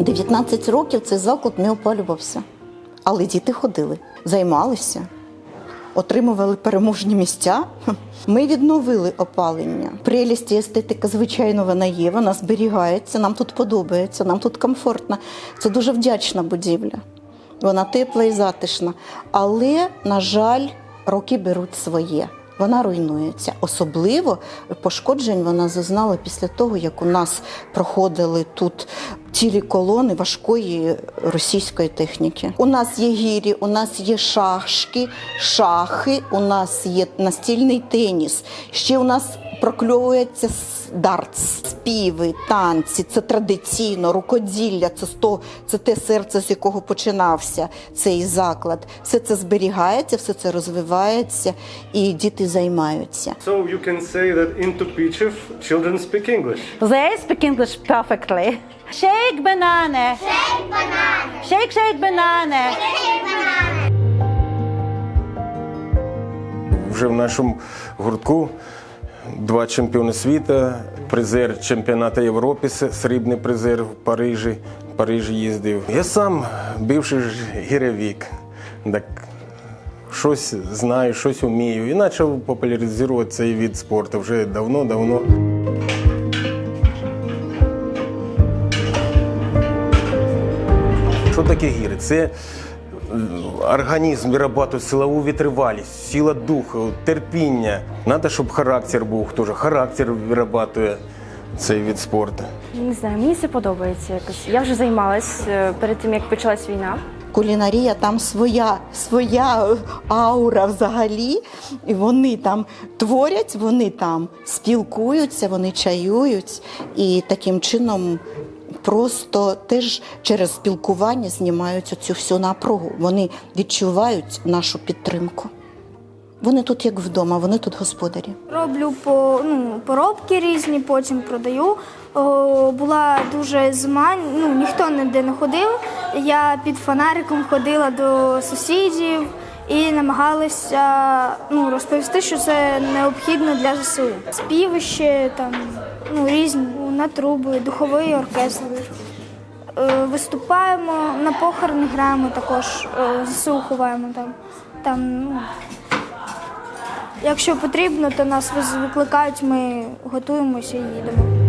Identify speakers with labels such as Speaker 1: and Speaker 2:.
Speaker 1: 19 років цей заклад не опалювався. Але діти ходили, займалися, отримували переможні місця. Ми відновили опалення. Прелість і естетика, звичайно, вона є, вона зберігається, нам тут подобається, нам тут комфортно. Це дуже вдячна будівля. Вона тепла і затишна. Але, на жаль, роки беруть своє. Вона руйнується. Особливо пошкоджень вона зазнала після того, як у нас проходили тут цілі колони важкої російської техніки. У нас є гірі, у нас є шашки, шахи, у нас є настільний теніс. Ще у нас прокльовується дартс, співи, танці. Це традиційно, рукоділля. Це сто, це те серце, з якого починався цей заклад. Все це зберігається, все це розвивається, і діти займаються.
Speaker 2: So you can say that in Tupichev, children speak English.
Speaker 3: They speak English perfectly. Shake banana. Shake banana. Shake, shake banana.
Speaker 4: Вже в нашому гуртку два чемпіони світу, призер чемпіонату Європи, срібний призер в Парижі. В Парижі їздив. Я сам бивший ж гірявік. Так щось знаю, щось вмію. І почав популяризувати цей від спорту вже давно-давно. Що таке гіри? Це е, організм виробляє силову витривалість, сила духу, терпіння. Треба, щоб характер був теж. Характер виробляє цей від спорту.
Speaker 5: Не знаю, мені це подобається якось. Я вже займалась е, перед тим, як почалась війна.
Speaker 1: Кулінарія там своя, своя аура взагалі. І вони там творять, вони там спілкуються, вони чаюють. І таким чином просто теж через спілкування знімають цю всю напругу. Вони відчувають нашу підтримку. Вони тут як вдома, вони тут господарі.
Speaker 6: Роблю по, ну, поробки різні, потім продаю. О, була дуже зима, ну, ніхто ніде не ходив. Я під фонариком ходила до сусідів і намагалася ну, розповісти, що це необхідно для ЗСУ. Співище, там, ну, різні на труби, духовий оркестр. Е, Виступаємо на похорон граємо також, е, ЗСУ ховаємо там. там ну, Якщо потрібно, то нас викликають, ми готуємося і їдемо.